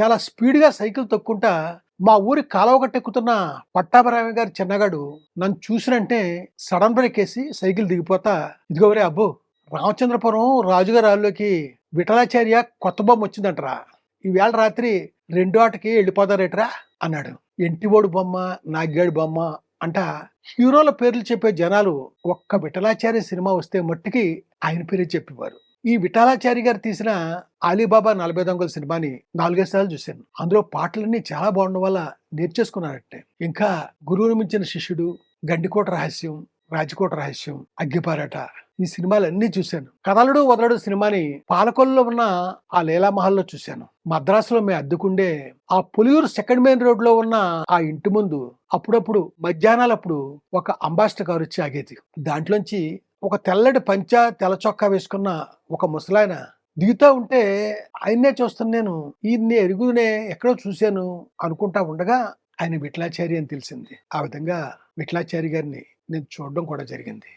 చాలా స్పీడ్గా సైకిల్ తొక్కుంటా మా ఊరి కాలువ కట్టెక్కుతున్న పట్టాభరామి గారి చిన్నగాడు నన్ను చూసినంటే సడన్ బ్రేక్ వేసి సైకిల్ దిగిపోతా. ఇదిగోరే అబ్బో రామచంద్రపురం రాజుగారి రాళ్ళలోకి విఠలాచార్య కొత్త బొమ్మ వచ్చిందంటరా. ఈవేళ రాత్రి రెండో ఆటకి వెళ్ళిపోతారేట్రా అన్నాడు. ఎంటివోడు బొమ్మ నాగ్గాడి బొమ్మ అంట హీరోల పేర్లు చెప్పే జనాలు ఒక్క విఠలాచార్య సినిమా వస్తే మట్టికి ఆయన పేరే చెప్పేవారు. ఈ విఠలాచారి గారు తీసిన అలీబాబా నలభై దొంగల సినిమాని నాలుగైదు సార్లు చూశాను. అందులో పాటలన్నీ చాలా బాగుండడం వల్ల నేర్చేసుకున్నారంటే. ఇంకా గురువును మించిన శిష్యుడు గండికోట రహస్యం రాజకోట రహస్యం అగ్గిపారట ఈ సినిమాలన్నీ చూశాను. కథలుడు వదలడు సినిమాని పాలకొల్లో ఉన్న ఆ లీలామహల్లో చూశాను. మద్రాసులో మేము అద్దుకుండే ఆ పులియూరు సెకండ్ మెయిన్ రోడ్లో ఉన్న ఆ ఇంటి ముందు అప్పుడప్పుడు మధ్యాహ్నాలప్పుడు ఒక అంబాసిడర్ కారు వచ్చి ఆగేది. దాంట్లోంచి ఒక తెల్లటి పంచ తెల్ల చొక్కా వేసుకున్న ఒక ముసలాయన దిగుతా ఉంటే ఆయన్నే చూస్తాను నేను ఈయన్ని ఎరుగునే ఎక్కడో చూశాను అనుకుంటా ఉండగా ఆయన విఠలాచారి అని తెలిసింది. ఆ విధంగా విఠలాచారి గారిని నేను చూడడం కూడా జరిగింది.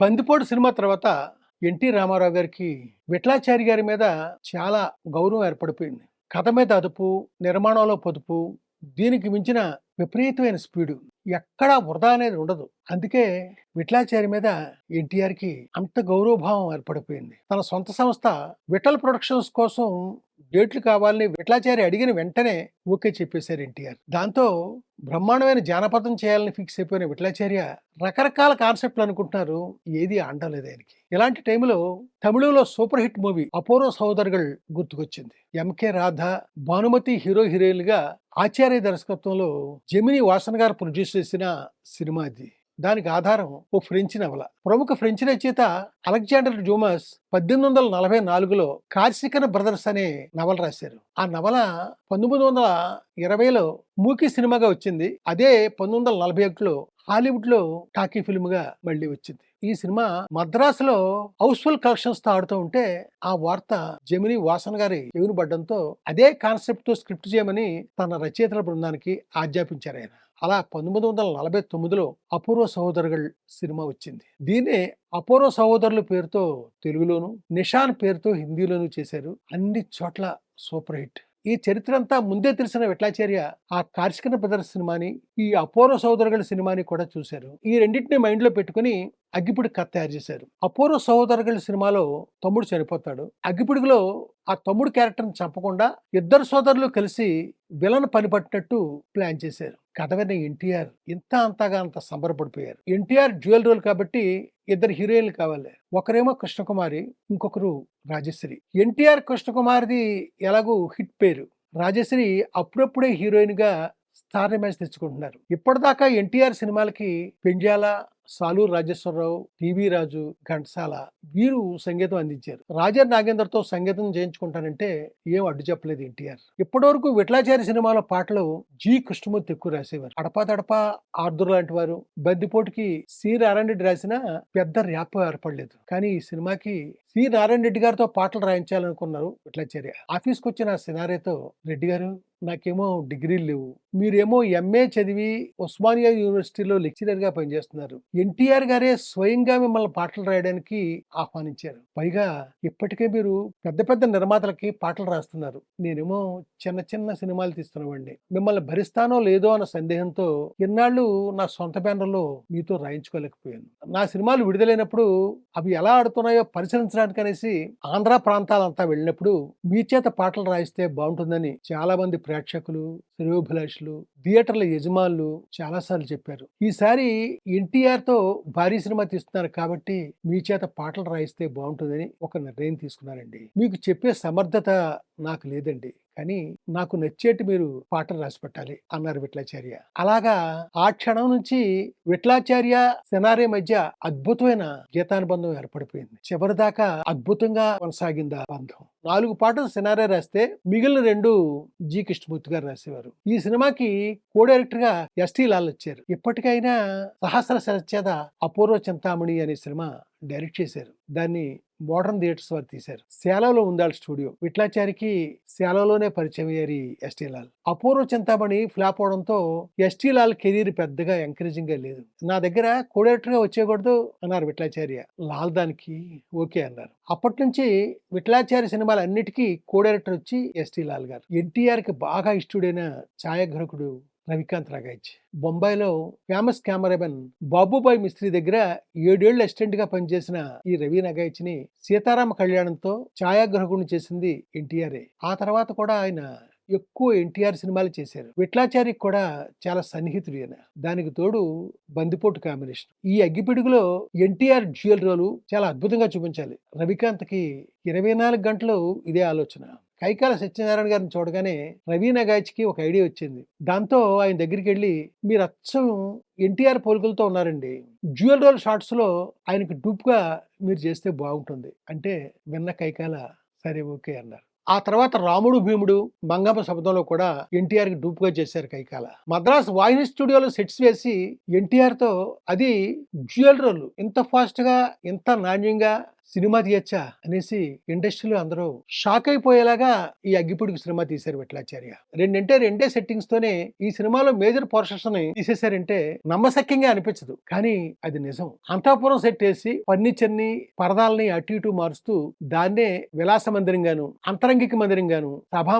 బందిపోటు సినిమా తర్వాత ఎన్టీ రామారావు గారికి విఠలాచారి గారి మీద చాలా గౌరవం ఏర్పడిపోయింది. కథ మీద అదుపు నిర్మాణంలో పొదుపు దీనికి మించిన విపరీతమైన స్పీడు. ఎక్కడా వృధా అనేది ఉండదు. అందుకే విఠలాచారి మీద ఎన్టీఆర్కి అంత గౌరవభావం ఏర్పడిపోయింది. తన సొంత సంస్థ విఠల్ ప్రొడక్షన్స్ కోసం డేట్లు కావాలని విఠలాచారి అడిగిన వెంటనే ఓకే చెప్పేశారు ఎన్టీఆర్. దాంతో బ్రహ్మాండమైన జానపదం చేయాలని ఫిక్స్ అయిపోయిన విఠలాచార్య రకరకాల కాన్సెప్ట్లు అనుకుంటున్నారు. ఏది ఆండలేదు ఆయనకి. ఇలాంటి టైంలో తమిళంలో super hit movie Apoorva Sahodarargal గుర్తుకొచ్చింది. ఎంకే రాధ భానుమతి హీరో హీరోయిన్లుగా ఆచార్య దర్శకత్వంలో జమిని వాసన్ గారు ప్రొడ్యూస్ చేసిన సినిమా అది. దానికి ఆధారం ఓ ఫ్రెంచ్ నవల. ప్రముఖ ఫ్రెంచ్ రచయిత అలెగ్జాండర్ డ్యూమస్ పద్దెనిమిది వందల నలభై నాలుగులో కార్సికన్ బ్రదర్స్ అనే నవల రాశారు. ఆ నవల పంతొమ్మిది వందల ఇరవైలో మూకీ సినిమాగా వచ్చింది. అదే పంతొమ్మిది వందల నలభై ఒకటిలో హాలీవుడ్లో టాకీ ఫిల్మ్గా మళ్ళీ వచ్చింది. ఈ సినిమా మద్రాసులో హౌస్ఫుల్ కలెక్షన్స్తో ఆడుతూ ఉంటే ఆ వార్త జమిని వాసన్ గారి చెవిని అదే కాన్సెప్ట్తో స్క్రిప్ట్ చేయమని తన రచయితల బృందానికి ఆజ్ఞాపించారు ఆయన. అలా పంతొమ్మిది వందల నలభై తొమ్మిదిలో అపూర్వ సహోదరుగల్ సినిమా వచ్చింది. దీన్నే అపూర్వ సహోదరుల పేరుతో తెలుగులోను నిషాన్ పేరుతో హిందీలోను చేశారు. అన్ని చోట్ల సూపర్ హిట్. ఈ చరిత్ర అంతా ముందే తెలిసిన విట్లాచార్య ఆ కార్షికన బ్రదర్స్ సినిమాని ఈ అపూర్వ సహోదరుల సినిమాని కూడా చూశారు. ఈ రెండింటిని మైండ్లో పెట్టుకుని అగ్గిపుడి కథ తయారు చేశారు. అపూర్వ సహోదరుల సినిమాలో తమ్ముడు చనిపోతాడు. అగ్గిపుడిలో ఆ తమ్ముడు క్యారెక్టర్ని చంపకుండా ఇద్దరు సోదరులు కలిసి విలన్ పని పట్టినట్టు ప్లాన్ చేశారు. కథ విన్న ఎన్టీఆర్ ఇంత అంతగా అంత సంబరపడిపోయారు. ఎన్టీఆర్ డ్యూయల్ రోల్ కాబట్టి ఇద్దరు హీరోయిన్లు కావాలి. ఒకరేమో కృష్ణకుమారి ఇంకొకరు రాజశ్రీ. ఎన్టీఆర్ కృష్ణకుమారిది ఎలాగూ హిట్ పేరు. రాజశ్రీ అప్పుడప్పుడే హీరోయిన్గా స్టార్ ఇమేజ్ తెచ్చుకుంటున్నారు. ఇప్పటిదాకా ఎన్టీఆర్ సినిమాలకి పెంజాల సాలూరు రాజేశ్వరరావు టీవీ రాజు ఘంటసాల వీరు సంగీతం అందించారు. రాజర్ నాగేందర్తో సంగీతం చేయించుకుంటానంటే ఏం అడ్డు చెప్పలేదు ఎన్టీఆర్. ఇప్పటివరకు విట్లాచారి సినిమాలో పాటలు జి కృష్ణమూర్తి ఎక్కువ రాసేవారు. అడపా తడపా ఆర్దుర్ లాంటి వారు బందిపోటుకి సి నారాయణ రెడ్డి రాసిన పెద్ద ర్యాప్ ఏర్పడలేదు. కానీ ఈ సినిమాకి సి నారాయణ రెడ్డి గారితో పాటలు రాయించాలనుకున్నారు విట్లాచార్య ఆఫీస్కి వచ్చిన సినారేతో రెడ్డి గారు నాకేమో డిగ్రీలు లేవు. మీరేమో ఎంఏ చదివి ఉస్మానియా యూనివర్సిటీలో లెక్చరర్గా పనిచేస్తున్నారు. ఎన్టీఆర్ గారే స్వయంగా మిమ్మల్ని పాటలు రాయడానికి ఆహ్వానించారు. పైగా ఇప్పటికే మీరు పెద్ద పెద్ద నిర్మాతలకి పాటలు రాస్తున్నారు. నేనేమో చిన్న చిన్న సినిమాలు తీస్తున్నామండి మిమ్మల్ని భరిస్తానో లేదో అన్న సందేహంతో ఇన్నాళ్ళు నా సొంత బ్యానర్లో మీతో రాయించుకోలేకపోయాను. నా సినిమాలు విడుదలైనప్పుడు అవి ఎలా ఆడుతున్నాయో పరిశీలించడానికి అనేసి ఆంధ్ర ప్రాంతాలంతా వెళ్ళినప్పుడు మీ చేత పాటలు రాయిస్తే బాగుంటుందని చాలా మంది ప్రేక్షకులు శ్రేయోభిలాషులు థియేటర్ల యజమానులు చాలాసార్లు చెప్పారు. ఈసారి ఎన్టీఆర్తో భారీ సినిమా తీస్తున్నారు కాబట్టి మీ చేత పాటలు రాయిస్తే బాగుంటుందని ఒక నిర్ణయం తీసుకున్నానండి మీకు చెప్పే సమర్థత నాకు లేదండి. కానీ నాకు నచ్చేట్టు మీరు పాటలు రాసి పెట్టాలి అన్నారు విట్లాచార్య అలాగా ఆ క్షణం నుంచి విట్లాచార్య సినారే మధ్య అద్భుతమైన గీతానుబంధం ఏర్పడిపోయింది. చివరిదాకా అద్భుతంగా కొనసాగింది ఆ బంధం. నాలుగు పాటలు సినారే రాస్తే మిగిలిన రెండు జి. కృష్ణమూర్తి గారు రాసేవారు. ఈ సినిమాకి కో డైరెక్టర్గా ఎస్టీ లాల్ వచ్చారు. ఇప్పటికైనా సహస్ర శరచేద అపూర్వ చింతామణి అనే సినిమా డైరెక్ట్ చేశారు. దాన్ని మోడర్న్ థియేటర్స్ వారు తీశారు. సేలలో ఉందాడు స్టూడియో. విట్లాచారికి సేలలోనే పరిచయం అయ్యారు S T Lal. Apoorva Chintamani flop అవడంతో ఎస్టీ లాల్ కెరీర్ పెద్దగా ఎంకరేజింగ్గా లేదు. నా దగ్గర కో డైరెక్టర్గా వచ్చేయకూడదు అన్నారు విట్లాచార్య. లాల్ దానికి ఓకే అన్నారు. అప్పటి నుంచి విట్లాచార్య సినిమాలు అన్నిటికీ కో డైరెక్టర్ వచ్చి ఎస్టీ లాల్ గారు. ఎన్టీఆర్కి బాగా ఇష్టడైన ఛాయాగ్రహకుడు రవికాంత్ రాగాయచ్ బొంబాయిలో ఫేమస్ కెమెరామెన్ బాబుబాయ్ మిస్త్రీ దగ్గర ఏడేళ్ళు అసిస్టెంట్గా పనిచేసిన ఈ రవి నగాయచ్ని సీతారామ కళ్యాణంతో ఛాయాగ్రహకుడిని చేసింది ఎన్టీఆర్ఏ ఆ తర్వాత కూడా ఆయన ఎక్కువ ఎన్టీఆర్ సినిమాలు చేశారు. విట్లాచారికి కూడా చాలా సన్నిహితుడు ఈయన దానికి తోడు బందిపోటు కాంబినేషన్. ఈ అగ్గిపిడుగులో ఎన్టీఆర్ డ్యూయల్ రోలు చాలా అద్భుతంగా చూపించాలి. రవికాంత్కి ఇరవై నాలుగు గంటలు ఇదే ఆలోచన. కైకాల సత్యనారాయణ గారిని చూడగానే రవి నగాచ్కి ఒక ఐడియా వచ్చింది. దాంతో ఆయన దగ్గరికి వెళ్ళి మీరు అచ్చం ఎన్టీఆర్ పోలికలతో ఉన్నారండి. జ్యువెల్ రోల్ షార్ట్స్లో ఆయనకి మీరు చేస్తే బాగుంటుంది. అంటే విన్న కైకాల సరే ఓకే అన్నారు. ఆ తర్వాత రాముడు భీముడు మంగమ్మ శబ్దంలో కూడా ఎన్టీఆర్కి డూప్గా చేశారు కైకాల. మద్రాస్ వాహిని స్టూడియోలో సెట్స్ వేసి ఎన్టీఆర్తో అది జ్యువెల్ రోల్. ఇంత ఫాస్ట్గా ఇంత నాణ్యంగా సినిమా తీయచ్చా? అనేసి ఇండస్ట్రీలో అందరూ షాక్ అయిపోయేలాగా ఈ అగ్గిపుడికి సినిమా తీశారు విట్లాచార్య. రెండంటే రెండే సెట్టింగ్స్ తోనే ఈ సినిమాలో మేజర్ పోర్షన్స్ని తీసేశారంటే నమ్మశక్యంగా అనిపించదు. కానీ అది నిజం. అంతాపురం సెట్ వేసి ఫర్నిచర్ని పరదాలని అటు ఇటు మారుస్తూ దాన్నే విలాస మందిరం గాను అంతరంగిక మందిరం గాను సభా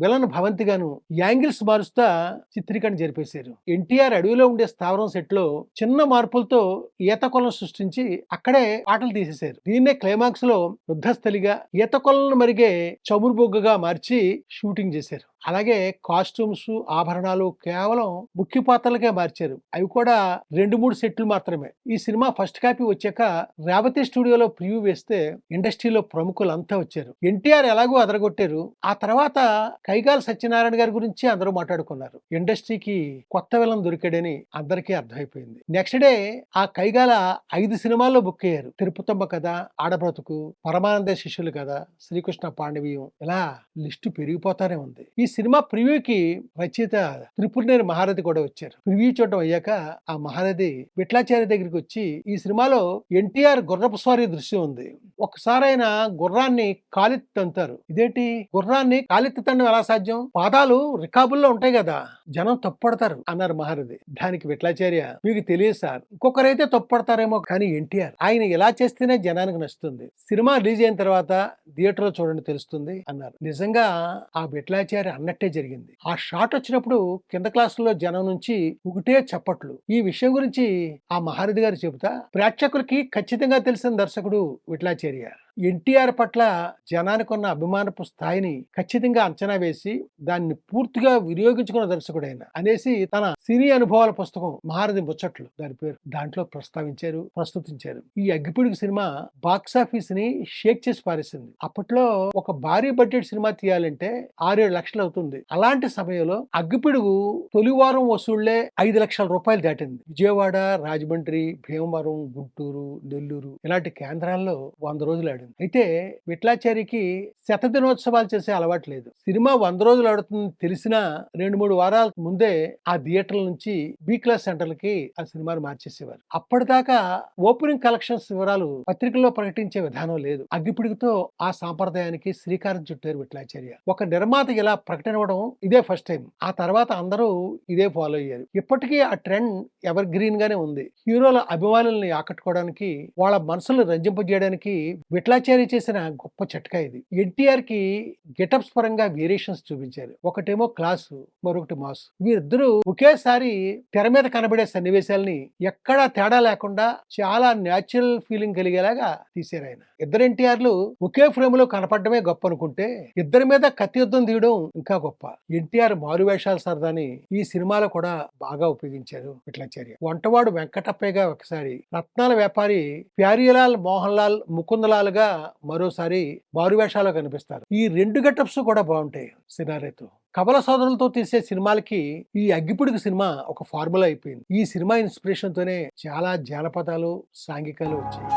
విలన్ భవంతిగాను యాంగిల్స్ మారుస్తా చిత్రీకరణ జరిపేశారు. ఎన్టీఆర్ అడవిలో ఉండే స్థావరం సెట్లో చిన్న మార్పులతో ఈత కొలం సృష్టించి అక్కడే పాటలు తీసేశారు. దీన్నే క్లైమాక్స్లో యుద్ధస్థలిగా ఈత మరిగే చమురు బొగ్గగా మార్చి షూటింగ్ చేశారు. అలాగే కాస్ట్యూమ్స్ ఆభరణాలు కేవలం ముఖ్య పాత్రలకే మార్చారు. అవి కూడా రెండు మూడు సెట్లు మాత్రమే. ఈ సినిమా ఫస్ట్ కాపీ వచ్చాక రేవతి స్టూడియోలో ప్రివ్యూ వేస్తే ఇండస్ట్రీలో ప్రముఖులు అంతా వచ్చారు. ఎన్టీఆర్ ఎలాగో అదరగొట్టారు. ఆ తర్వాత కైగాల సత్యనారాయణ గారి గురించి అందరూ మాట్లాడుకున్నారు. ఇండస్ట్రీకి కొత్త విలం దొరికాడని అందరికీ అర్థమైపోయింది. నెక్స్ట్ డే ఆ కైగాల ఐదు సినిమాల్లో బుక్ అయ్యారు. తిరుపతమ్మ కథ ఆడబ్రతుకు పరమానంద శిష్యులు కథ శ్రీకృష్ణ పాండవీయం ఇలా లిస్టు పెరిగిపోతానే ఉంది. ఈ సినిమా ప్రివ్యూకి రచయిత త్రిపురనేని మహారథి కూడా వచ్చారు. ప్రివ్యూ చూడటం అయ్యాక ఆ మహారథి విట్లాచార్య దగ్గరికి వచ్చి ఈ సినిమాలో ఎన్టీఆర్ గుర్రపు స్వారీ దృశ్యం ఉంది. ఒకసారి ఆయన గుర్రాన్ని కాలెత్తి తంతారు. ఇదేంటి? గుర్రాన్ని కాలెత్తి తండం ఎలా సాధ్యం? పాదాలు రికాబుల్లో ఉంటాయి కదా జనం తప్పడతారు అన్నారు మహారథి. దానికి విట్లాచార్య మీకు తెలియదు సార్ ఇంకొకరైతే తప్పడతారేమో కానీ ఎన్టీఆర్ ఆయన ఇలా చేస్తేనే జనానికి నచ్చుతుంది. సినిమా రిలీజ్ అయిన తర్వాత థియేటర్లో చూడండి తెలుస్తుంది అన్నారు. నిజంగా ఆ విట్లాచార్య అన్నట్టే జరిగింది. ఆ షాట్ వచ్చినప్పుడు కింద క్లాసుల్లో జనం నుంచి ఒకటే చప్పట్లు. ఈ విషయం గురించి ఆ మహారథి గారు చెబుతా ప్రేక్షకులకి ఖచ్చితంగా తెలిసిన దర్శకుడు విట్లాచార్య ఎన్టీఆర్ పట్ల జనానికి ఉన్న అభిమానపు స్థాయిని ఖచ్చితంగా అంచనా వేసి దాన్ని పూర్తిగా వినియోగించుకున్న దర్శకుడైన అనేసి తన సినీ అనుభవాల పుస్తకం మహారథి ముచ్చట్లు దాని పేరు దాంట్లో ప్రస్తావించారు ప్రస్తుతించారు. ఈ అగ్గిపిడుగు సినిమా బాక్సాఫీస్ని షేక్ చేసి పారేసింది. అప్పట్లో ఒక భారీ బడ్జెట్ సినిమా తీయాలంటే ఆరేడు లక్షలు అవుతుంది. అలాంటి సమయంలో అగ్గిపిడుగు తొలి వారం వసూళ్ళే ఐదు లక్షల రూపాయలు దాటింది. విజయవాడ రాజమండ్రి భీమవరం గుంటూరు నెల్లూరు ఇలాంటి కేంద్రాల్లో వంద రోజులు ఆడింది అయితే విట్లాచారికి శత దినోత్సవాలు చేసే అలవాటు లేదు. సినిమా వంద రోజులు ఆడుతుంది తెలిసినా రెండు మూడు వారాల ముందే ఆ థియేటర్ల నుంచి బి క్లాస్ సెంటర్లకి ఆ సినిమాను మార్చేసేవారు. అప్పటిదాకా ఓపెనింగ్ కలెక్షన్స్ వివరాలు పత్రికల్లో ప్రకటించే విధానం లేదు. అగ్గిపిడుగుతో ఆ సాంప్రదాయానికి శ్రీకారం చుట్టారు విట్లాచార్య. ఒక నిర్మాత ఇలా ప్రకటన ఇవ్వడం ఇదే ఫస్ట్ టైం ఆ తర్వాత అందరూ ఇదే ఫాలో అయ్యారు. ఇప్పటికీ ఆ ట్రెండ్ ఎవర్ గ్రీన్ గానే ఉంది. హీరోల అభిమానుల్ని ఆకట్టుకోవడానికి వాళ్ళ మనసులు రంజింపజేయడానికి విట్లాచారి చేసిన గొప్ప చట్కా ఇది. ఎన్టీఆర్కి గెటప్స్ పరంగా వేరియేషన్స్ చూపించారు. ఒకటేమో క్లాసు మరొకటి మాస్. వీరిద్దరూ ఒకేసారి తెర మీద కనబడే సన్నివేశాలని ఎక్కడా తేడా లేకుండా చాలా న్యాచురల్ ఫీలింగ్ కలిగేలాగా తీశారు ఆయన. ఇద్దరు ఎన్టీఆర్లు ఒకే ఫ్రేమ్లో కనపడమే గొప్ప అనుకుంటే ఇద్దరి మీద కత్తి యుద్ధం తీయడం ఇంకా గొప్ప. ఎన్టీఆర్ మారువేషాల సరదాని ఈ సినిమాలో కూడా బాగా ఉపయోగించారు విఠలాచార్య. వంటవాడు వెంకటప్పయ్యగా ఒకసారి రత్నాల వ్యాపారి ప్యారియలాల్ మోహన్ లాల్ ముకుందలాల్గా కూడా మరోసారి మారువేషాలు కనిపిస్తారు. ఈ రెండు గెటప్స్ కూడా బాగుంటాయి సినారేతో. కమల సోదరులతో తీసే సినిమాలకి ఈ అగ్గిపుడికి సినిమా ఒక ఫార్ములా అయిపోయింది. ఈ సినిమా ఇన్స్పిరేషన్ తోనే చాలా జానపదాలు సాంఘికాలు వచ్చాయి.